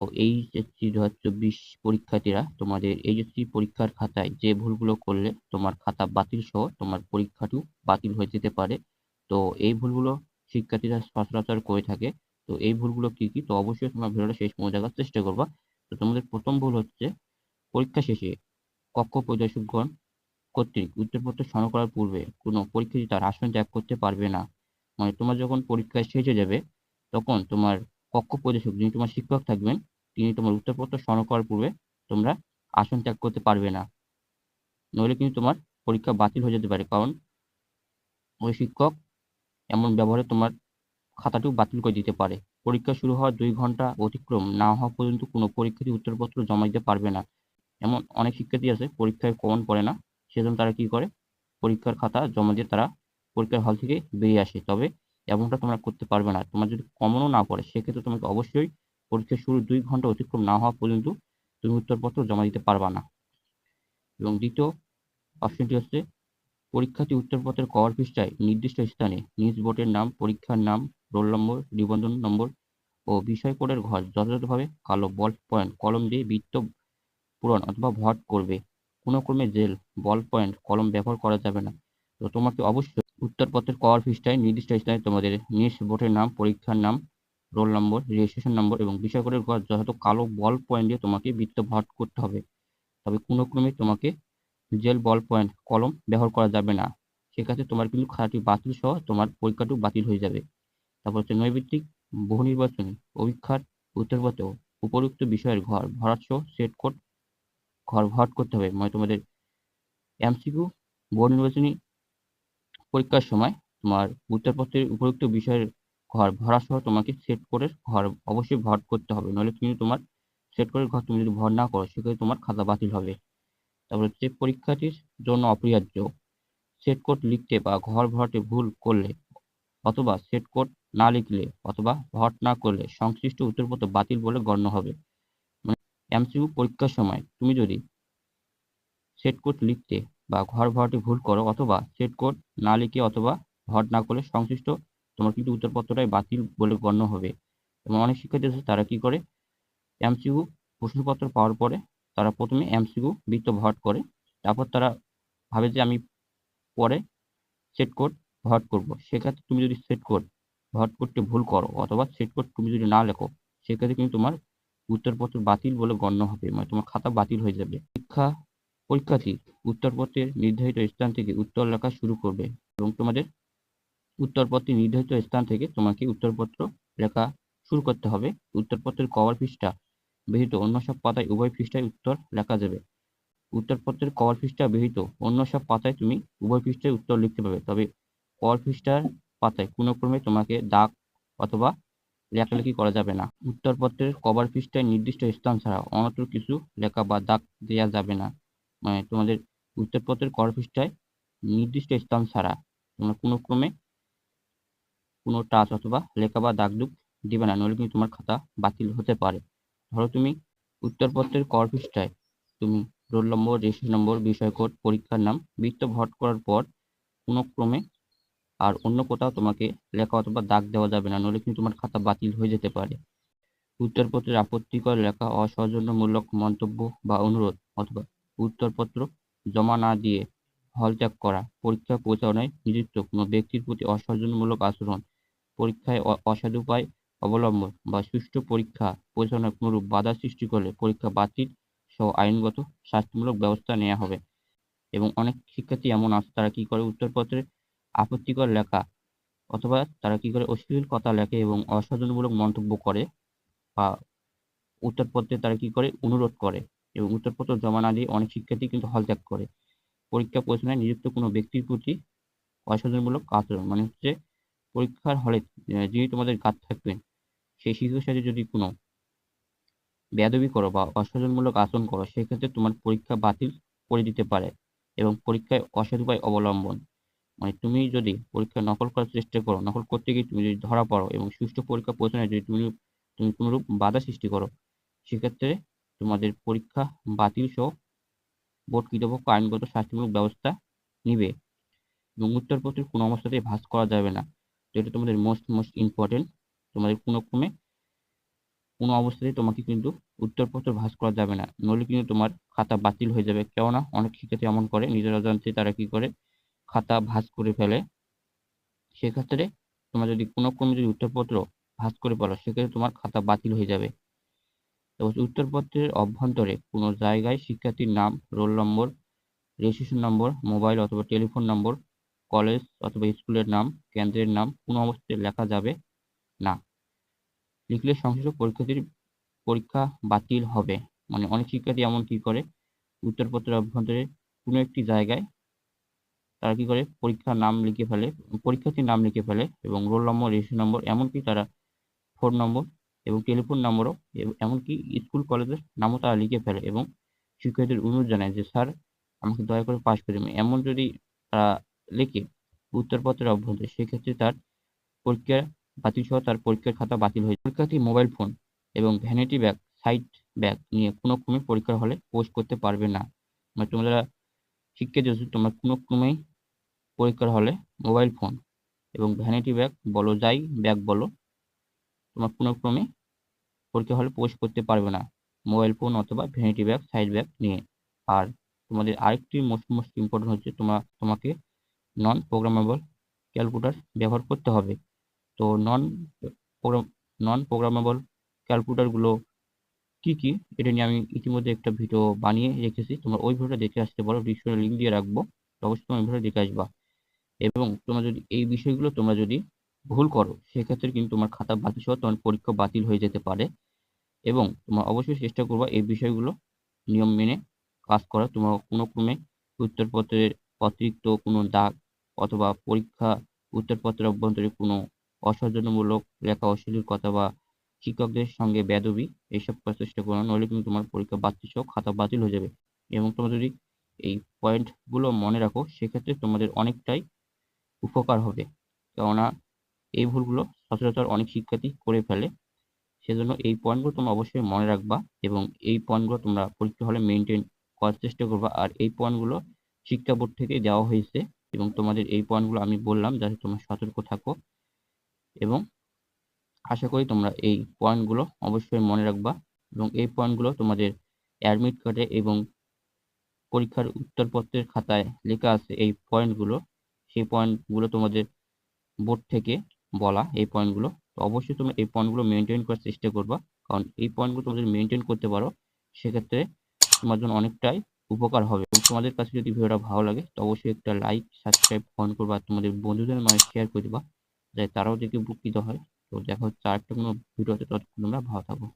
ও HSC দু চব্বিশ পরীক্ষার্থীরা, তোমাদের এইচএসসি পরীক্ষার খাতায় যে ভুলগুলো করলে তোমার খাতা বাতিল সহ তোমার পরীক্ষাটিও বাতিল হয়ে যেতে পারে। তো এই ভুলগুলো শিক্ষার্থীরা সচরাচর করে থাকে। তো এই ভুলগুলো কি কি? তো অবশ্যই তোমরা ভিডিওটা শেষ পর্যন্ত দেখার চেষ্টা করবা। তো তোমাদের প্রথম ভুল হচ্ছে পরীক্ষা শেষে কক্ষ পরিদর্শকগণ কর্তৃক উত্তরপত্র সংগ্রহ করার পূর্বে কোনো পরীক্ষার্থী তার আসন ত্যাগ করতে পারবে না। মানে তোমার যখন পরীক্ষা শেষ হয়ে যাবে, তখন তোমার কক্ষ পরিদর্শক যিনি তোমার শিক্ষক থাকবেন, তিনি তোমার উত্তরপত্র স্মরণ করার পূর্বে তোমরা আসন ত্যাগ করতে পারবে না। নইলে কিন্তু তোমার পরীক্ষা বাতিল হয়ে যেতে পারে, কারণ ওই শিক্ষক এমন ব্যবহারে তোমার খাতাটিও বাতিল করে দিতে পারে। পরীক্ষা শুরু হওয়ার দুই ঘণ্টা অতিক্রম না হওয়া পর্যন্ত কোনো পরীক্ষার্থী উত্তরপত্র জমা দিতে পারবে না। এমন অনেক শিক্ষার্থী আছে, পরীক্ষায় কমন পড়ে না, সেজন্য তারা কি করে? পরীক্ষার খাতা জমা দিয়ে তারা পরীক্ষার হল থেকে বেরিয়ে আসে। তবে এমনটা তোমরা করতে পারবে না। তোমার যদি কমনও না পড়ে সেক্ষেত্রে তোমাকে অবশ্যই পরীক্ষা শুরু দুই ঘণ্টা অতিক্রম না হওয়া পর্যন্ত তুমি উত্তরপত্র জমা দিতে পারবা না। এবং দ্বিতীয় অপশনটি হচ্ছে, পরীক্ষার্থী উত্তরপত্রের কভার পৃষ্ঠায় নির্দিষ্ট স্থানে নিজ বোর্ডের নাম, পরীক্ষার নাম রোল নম্বর নিবন্ধন নম্বর ও বিষয় কোডের ঘর যথাযথভাবে কালো বল পয়েন্ট কলম দিয়ে বৃত্ত পূরণ অথবা ভট করবে। কোনো ক্রমে জেল বল পয়েন্ট কলম ব্যবহার করা যাবে না। তো তোমাকে অবশ্যই উত্তরপত্রের কভার পৃষ্ঠায় নির্দিষ্ট স্থানে তোমাদের নিজ বোর্ডের নাম, পরীক্ষার নাম, রোল নম্বর রেজিস্ট্রেশন নম্বর এবং বিষয় ঘর, যথাযথ কালো বল পয়েন্ট দিয়ে তোমাকে বৃত্ত ভট করতে হবে। তবে কোনো ক্রমে তোমাকে জেল বল পয়েন্ট কলম ব্যবহার করা যাবে না। সেক্ষেত্রে তোমার কিন্তু খাতাটি বাতিল সহ তোমার পরীক্ষাটিও বাতিল হয়ে যাবে। তারপর হচ্ছে নৈবিত্তিক বহু নির্বাচনী, অভিক্ষার, উত্তরপত্র উপযুক্ত বিষয়ের ঘর, ভরাট সহ সেট কোড ঘর ভরাট করতে হবে। মানে তোমাদের এমসিকিউ বহু নির্বাচনী পরীক্ষার সময় তোমার উত্তরপত্রের উপযুক্ত বিষয়ের ঘর ভরা সহ তোমাকে সেট কোডের ঘর অবশ্যই ভর করতে হবে। নইলে কিন্তু তোমার সেট কোডের ঘর তুমি যদি ভর না করো, সেক্ষেত্রে তোমার খাতা বাতিল হবে। তারপর হচ্ছে পরীক্ষাটির জন্য অপরিহার্য। সেট কোড লিখতে বা ঘর ভরাটে ভুল করলে অথবা সেট কোড না লিখলে অথবা ভট না করলে সংশ্লিষ্ট উত্তরপত্র বাতিল বলে গণ্য হবে। মানে এমসিকিউ পরীক্ষার সময় তুমি যদি সেট কোড লিখতে বা ঘর ভরাটে ভুল করো অথবা সেট কোড না লিখে অথবা ভট না করলে সংশ্লিষ্ট তোমার কিন্তু উত্তরপত্রটাই বাতিল বলে গণ্য হবে। এবং অনেক শিক্ষার্থী আছে, তারা কি করে? এমসিকিউ প্রশ্নপত্র পাওয়ার পরে তারা প্রথমে এমসিকিউ বৃত্ত ভট করে, তারপর তারা ভাবে যে আমি পরে সেট কোড ভট করব। সেক্ষেত্রে তুমি যদি সেট কোড ভট করতে ভুল করো অথবা সেট কোড তুমি যদি না লেখো, সেক্ষেত্রে কিন্তু তোমার উত্তরপত্র বাতিল বলে গণ্য হবে মানে তোমার খাতা বাতিল হয়ে যাবে। পরীক্ষা পরীক্ষার্থী উত্তরপত্রের নির্ধারিত স্থান থেকে উত্তর লেখা শুরু করবে এবং তোমাদের উত্তরপত্রের নির্ধারিত স্থান থেকে তোমাকে উত্তরপত্র লেখা শুরু করতে হবে। উত্তরপত্রের কভার পৃষ্ঠা ব্যতীত অন্য সব পাতায় উভয় পৃষ্ঠায় উত্তর লেখা যাবে। উত্তরপত্রের কভার পৃষ্ঠা ব্যতীত অন্য সব পাতায় তুমি উভয় পৃষ্ঠায় উত্তর লিখতে পারবে। তবে কভার পৃষ্ঠার পাতায় কোনো ক্রমে তোমাকে দাগ অথবা লেখালেখি করা যাবে না। উত্তরপত্রের কভার পৃষ্ঠায় নির্দিষ্ট স্থান ছাড়া অন্যত্র কিছু লেখা বা দাগ দেওয়া যাবে না। মানে তোমাদের উত্তরপত্রের কভার পৃষ্ঠায় নির্দিষ্ট স্থান ছাড়া তোমরা কোনো ক্রমে কোনো টাচ অথবা লেখা বা দাগ দুগ দিবে না নইলে কিন্তু তোমার খাতা বাতিল হতে পারে। ধরো তুমি উত্তরপত্রের কর পৃষ্ঠায় তুমি রোল নম্বর, রেজিস্ট্রেশন নম্বর, বিষয় কোড, পরীক্ষার নাম, বৃত্ত ভট করার পর কোনো ক্রমে আর অন্য কোথাও তোমাকে লেখা অথবা দাগ দেওয়া যাবে না নইলে কিন্তু তোমার খাতা বাতিল হয়ে যেতে পারে। উত্তরপত্রের আপত্তিকর লেখা অসৌজন্যমূলক মন্তব্য বা অনুরোধ অথবা উত্তরপত্র জমা না দিয়ে হল ত্যাগ করা, পরীক্ষা প্রচারণায় নিযুক্ত কোনো ব্যক্তির প্রতি অসৌজন্যমূলক আচরণ, পরীক্ষায় অসাধুপায় অবলম্বন বা সুষ্ঠু পরীক্ষা পরিচালনায় কোনরূপ বাধা সৃষ্টি করলে পরীক্ষা বাতিল সহ আইনগত শাস্তিমূলক ব্যবস্থা নেওয়া হবে। এবং অনেক শিক্ষার্থী এমন আছে, তারা কি করে উত্তরপত্রে আপত্তিকর লেখা অথবা তারা কি করে অশ্লীল কথা লেখে এবং অসাধনমূলক মন্তব্য করে বা উত্তরপত্রে তারা কি করে অনুরোধ করে। এবং উত্তরপত্র জমা না দিয়ে অনেক শিক্ষার্থী কিন্তু হল ত্যাগ করে। পরীক্ষা পরিচালনায় নিযুক্ত কোনো ব্যক্তির প্রতি অসাধনমূলক আচরণ মানে হচ্ছে পরীক্ষার হলে যিনি তোমাদের গার্ড থাকবেন, সেই শিশুর সাথে যদি কোনো বেদবি করো বা অসচেতনমূলক আচরণ করো, সেক্ষেত্রে তোমার পরীক্ষা বাতিল করে দিতে পারে এবং পরীক্ষায় অসৎ উপায় অবলম্বন। মানে তুমি যদি পরীক্ষা নকল করার চেষ্টা করো, নকল করতে গিয়ে তুমি যদি ধরা পড়ো এবং সুষ্ঠু পরীক্ষা পৌঁছানোয় যদি তুমি তুমি কোনোরূপ বাধা সৃষ্টি করো, সেক্ষেত্রে তোমাদের পরীক্ষা বাতিল সহ বোর্ড কর্তৃপক্ষ আইনগত শাস্তিমূলক ব্যবস্থা নিবে। এবং উত্তরপত্রের কোনো অবস্থাতেই ভাস করা যাবে না। তো এটা তোমাদের মোস্ট মোস্ট ইম্পর্টেন্ট তোমাদের কোনো ক্রমে কোনো অবস্থাতেই তোমাকে কিন্তু উত্তরপত্র ভাঁজ করা যাবে না। নইলে কিন্তু তোমার খাতা বাতিল হয়ে যাবে। কেননা অনেক শিক্ষার্থী এমন করে, নিজের অজান্তে তারা কি করে? খাতা ভাঁজ করে ফেলে। সেক্ষেত্রে তোমার যদি কোনো ক্রমে যদি উত্তরপত্র ভাঁজ করে পারো, সেক্ষেত্রে তোমার খাতা বাতিল হয়ে যাবে। এবং উত্তরপত্রের অভ্যন্তরে কোনো জায়গায় শিক্ষার্থীর নাম, roll number registration number mobile অথবা টেলিফোন নম্বর কলেজ অথবা স্কুলের নাম, কেন্দ্রের নাম, কোনো অবস্থায় লেখা যাবে না। লিখলে সংশ্লিষ্ট পরীক্ষার্থীর পরীক্ষা বাতিল হবে। মানে অনেক শিক্ষার্থী এমন কি করে? উত্তরপত্রের অভ্যন্তরে কোনো একটি জায়গায় তারা কি করে? পরীক্ষার নাম লিখে ফেলে, পরীক্ষার্থীর নাম লিখে ফেলে এবং রোল নম্বর রেজিস্ট্রেশন নম্বর এমনকি তারা ফোন নম্বর এবং টেলিফোন নম্বরও এমনকি স্কুল কলেজের নামও তারা লিখে ফেলে এবং শিক্ষার্থীদের অনুরোধ জানায় যে, স্যার, আমাকে দয়া করে পাশ করে এমন যদি তারা লেখে উত্তরপত্রের অভ্যন্তরে, সেক্ষেত্রে তার পরীক্ষা বাতিল সহ তার পরীক্ষার খাতা বাতিল হয়ে পরীক্ষার্থী মোবাইল ফোন এবং ভ্যানিটি ব্যাগ সাইড ব্যাগ নিয়ে কোনো ক্রমে পরীক্ষার হলে পোস্ট করতে পারবে না। মানে তোমরা শিক্ষার্থী আছো, তোমরা কোনো ক্রমেই পরীক্ষার হলে মোবাইল ফোন এবং ভ্যানিটি ব্যাগ বলো, যাই ব্যাগ বলো তোমার কোনো ক্রমে পরীক্ষা হলে পোস্ট করতে পারবে না। মোবাইল ফোন অথবা ভ্যানিটি ব্যাগ সাইড ব্যাগ নিয়ে। আর তোমাদের আরেকটি মোস্ট মোস্ট ইম্পর্টেন্ট হচ্ছে তোমরা, তোমাকে নন প্রোগ্রামেবল ক্যালকুলেটার ব্যবহার করতে হবে। তো নন নন প্রোগ্রামেবল ক্যালকুলেটারগুলো কি কি? এটা নিয়ে আমি ইতিমধ্যে একটা ভিডিও বানিয়ে রেখেছি। তোমরা ওই ভিডিওটা দেখে আসতে পারো। ডিসক্রিপশনে লিঙ্ক দিয়ে রাখব। অবশ্যই তোমার ভিডিও দেখে আসবা। এবং তোমরা যদি এই বিষয়গুলো তোমরা যদি ভুল করো, সেক্ষেত্রে কিন্তু তোমার খাতা বাতিল সহ তোমার পরীক্ষা বাতিল হয়ে যেতে পারে এবং তোমরা অবশ্যই চেষ্টা করবা এই বিষয়গুলো নিয়ম মেনে কাজ করা। তোমরা কোনো ক্রমে উত্তরপত্রের অতিরিক্ত কোনো দাগ অথবা পরীক্ষা উত্তরপত্রের অভ্যন্তরে কোনো অসৌজন্যমূলক লেখা কথা বা শিক্ষকদের সঙ্গে বেদবি এইসব করার চেষ্টা করো নইলে কিন্তু তোমার পরীক্ষা বাতিল সহ খাতা বাতিল হয়ে যাবে। এবং তোমরা যদি এই পয়েন্টগুলো মনে রাখো, সেক্ষেত্রে তোমাদের অনেকটাই উপকার হবে। কেননা এই ভুলগুলো সচরাচর অনেক শিক্ষার্থী করে ফেলে। সেজন্য এই পয়েন্টগুলো তোমরা অবশ্যই মনে রাখবা এবং এই পয়েন্টগুলো তোমরা পরীক্ষা হলে মেনটেন করার চেষ্টা করবা। আর এই পয়েন্টগুলো শিক্ষা বোর্ড থেকে দেওয়া হয়েছে এবং তোমাদের এই পয়েন্টগুলো আমি বললাম যাতে তোমরা সতর্ক থাকো। এবং আশা করি তোমরা এই পয়েন্টগুলো অবশ্যই মনে রাখবা এবং এই পয়েন্টগুলো তোমাদের অ্যাডমিট কার্ডে এবং পরীক্ষার উত্তরপত্রের খাতায় লেখা আছে এই পয়েন্টগুলো। সেই পয়েন্টগুলো তোমাদের বোর্ড থেকে বলা এই পয়েন্টগুলো তো অবশ্যই তুমি এই পয়েন্টগুলো মেনটেন করার চেষ্টা করবা। কারণ এই পয়েন্টগুলো তুমি যদি মেনটেন করতে পারো, সেক্ষেত্রে তোমার জন্য অনেকটাই উপকার হবে। এবং তোমাদের কাছে যদি ভিডিওটা ভালো লাগে, তো অবশ্যই একটা লাইক সাবস্ক্রাইব ফোন করবা। তোমাদের বন্ধুদের মানে শেয়ার করে দেবা, যাতে তারাও দেখে উপকৃত হয়। তো দেখো হচ্ছে আরেকটা কোনো ভিডিওতে ততক্ষণ তোমরা ভালো থাকো।